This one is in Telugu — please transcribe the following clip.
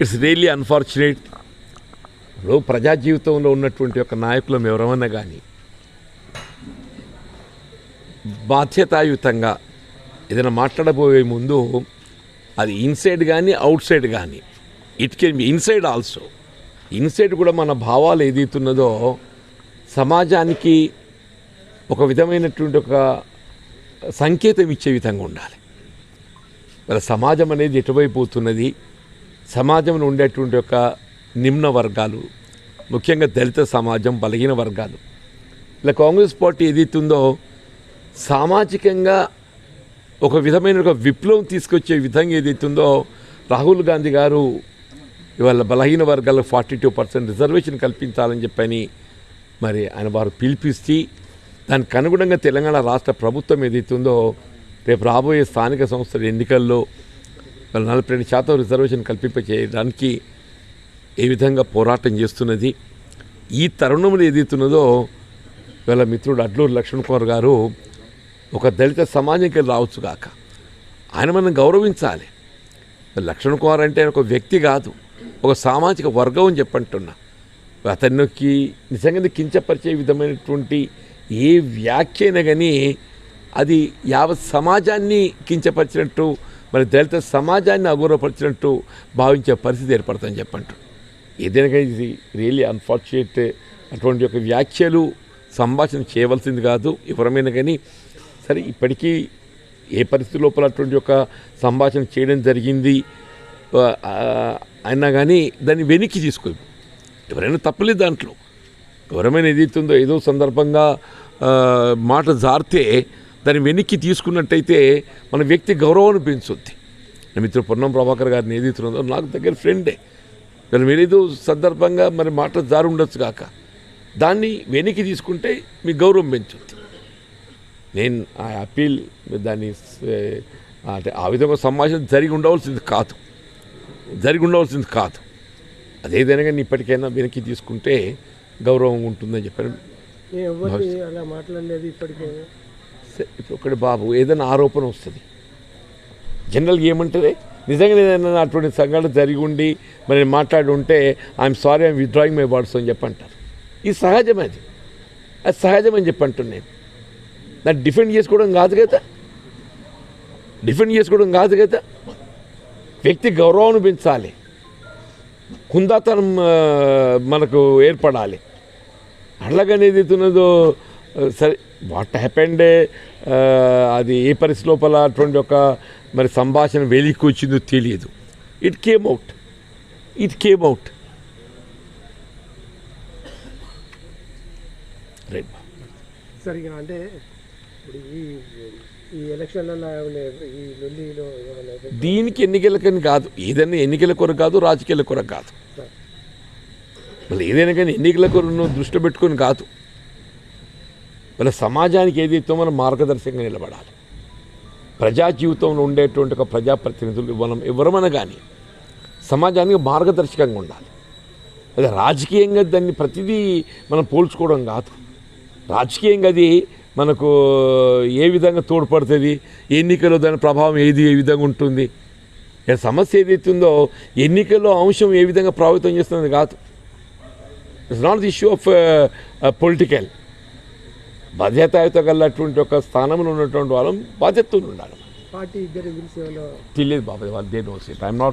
ఇట్స్ రియల్లీ అన్ఫార్చునేట్ ఇప్పుడు ప్రజా జీవితంలో ఉన్నటువంటి ఒక నాయకులం ఎవరమన్నా కానీ బాధ్యతాయుతంగా ఏదైనా మాట్లాడబోయే ముందు అది ఇన్సైడ్ కానీ అవుట్ సైడ్ కానీ it can be inside also inside కూడా మన భావాలు ఏదైతున్నదో సమాజానికి ఒక విధమైనటువంటి ఒక సంకేతం ఇచ్చే విధంగా ఉండాలి. మరి సమాజం అనేది ఎటువైపోతున్నది సమాజంలో ఉండేటువంటి ఒక నిమ్న వర్గాలు ముఖ్యంగా దళిత సమాజం బలహీన వర్గాలు. ఇలా కాంగ్రెస్ పార్టీ ఏదైతుందో సామాజికంగా ఒక విధమైన ఒక విప్లవం తీసుకొచ్చే విధంగా ఏదైతుందో రాహుల్ గాంధీ గారు ఇవాళ బలహీన వర్గాలకు ఫార్టీ టూ పర్సెంట్ రిజర్వేషన్ కల్పించాలని చెప్పని మరి ఆయన వారు పిలిపిస్తే దానికి అనుగుణంగా తెలంగాణ రాష్ట్ర ప్రభుత్వం ఏదైతుందో రేపు రాబోయే స్థానిక సంస్థల ఎన్నికల్లో వాళ్ళ నలభై రెండు శాతం రిజర్వేషన్ కల్పింపచేయడానికి ఏ విధంగా పోరాటం చేస్తున్నది ఈ తరుణంలో ఏదైతున్నదో వీళ్ళ మిత్రుడు అడ్లూరు లక్ష్మణ్ కుమార్ గారు ఒక దళిత సమాజంకి రావచ్చు కాక ఆయన మనం గౌరవించాలి. లక్ష్మణ్ కుమార్ అంటే ఒక వ్యక్తి కాదు ఒక సామాజిక వర్గం అని చెప్పంటున్నా. అతనికి నిజంగానే కించపరిచే విధమైనటువంటి ఏ వ్యాఖ్య కానీ అది యావత్ సమాజాన్ని కించపరిచినట్టు మరి దళిత సమాజాన్ని అగౌరవపరిచినట్టు భావించే పరిస్థితి ఏర్పడుతుందని చెప్పంటు. ఏదైనా కానీ ఇది రియల్లీ అన్ఫార్చునేట్ అటువంటి యొక్క వ్యాఖ్యలు సంభాషణ చేయవలసింది కాదు ఎవరమైనా కానీ సరే ఇప్పటికీ ఏ పరిస్థితి లోపల అటువంటి ఒక సంభాషణ చేయడం జరిగింది అయినా కానీ దాన్ని వెనక్కి తీసుకో ఎవరైనా తప్పలేదు దాంట్లో. ఎవరమైనా ఎదుగుతుందో ఏదో సందర్భంగా మాట జారితే దాన్ని వెనక్కి తీసుకున్నట్టయితే మన వ్యక్తి గౌరవాన్ని పెంచుద్ది. నా మిత్రుడు పొన్నం ప్రభాకర్ గారిని ఏదైతున్నదో నాకు దగ్గర ఫ్రెండే. మరి మీరేదో సందర్భంగా మరి మాట జారి ఉండొచ్చు కాక. దాన్ని వెనక్కి తీసుకుంటే మీ గౌరవం పెంచుద్ది. నేను ఆ అప్పీల్ దాన్ని అంటే ఆ విధంగా సంభాషణ జరిగి ఉండవలసింది కాదు. జరిగి ఉండవలసింది కాదు. అదేదైనా కానీ ఇప్పటికైనా వెనక్కి తీసుకుంటే గౌరవం ఉంటుందని అలా మాట్లాడలేదు ఇప్పటికే ఇప్పుడు ఒకటి బాబు ఏదైనా ఆరోపణ వస్తుంది. జనరల్గా ఏమంటారే నిజంగా ఏదైనా అటువంటి సంఘటన జరిగి ఉండి మరి మాట్లాడి ఉంటే I'm sorry I'm withdrawing my words అని చెప్పంటారు. ఇది సహజమే అది. అది సహజమని చెప్పంటున్నాను నేను. దాన్ని డిఫెండ్ చేసుకోవడం కాదు కదా. డిఫెండ్ చేసుకోవడం కాదు కదా. వ్యక్తి గౌరవాన్ని పెంచాలి హుందాతనం మనకు ఏర్పడాలి. అట్లాగనేది ఏదైతే ఉన్నదో సరే వాట్ హ్యాపెండ్ అది ఏ పరిస్థితి లోపల అటువంటి ఒక మరి సంభాషణ వెలికి వచ్చిందో తెలియదు. It came out it came out right సరిగా అంటే ఇప్పుడు ఈ ఎలక్షన్లలో దీనికి ఎన్నికలకని కాదు ఏదైనా ఎన్నికల కొరకు కాదు రాజకీయాల కొరకు కాదు. మళ్ళీ ఏదైనా కానీ ఎన్నికల కొరకు దృష్టి పెట్టుకొని కాదు. మన సమాజానికి ఏదైతే మనం మార్గదర్శకంగా నిలబడాలి. ప్రజా జీవితంలో ఉండేటువంటి ఒక ప్రజాప్రతినిధులు మనం ఎవరమైనా కానీ సమాజానికి మార్గదర్శకంగా ఉండాలి. అదే రాజకీయంగా దాన్ని ప్రతిదీ మనం పోల్చుకోవడం కాదు. రాజకీయంగా అది మనకు ఏ విధంగా తోడ్పడుతుంది ఎన్నికల్లో దాని ప్రభావం ఏది ఏ విధంగా ఉంటుంది సమస్య ఏదైతే ఉందో ఎన్నికల్లో అంశం ఏ విధంగా ప్రభావితం చేస్తుంది కాదు. It's not the issue of political బాధ్యతాయుత గలటువంటి ఒక స్థానంలో ఉన్నటువంటి వాళ్ళం బాధ్యతతో ఉండాలి. తెలియదు బాబు వాళ్ళు they knows it I'm not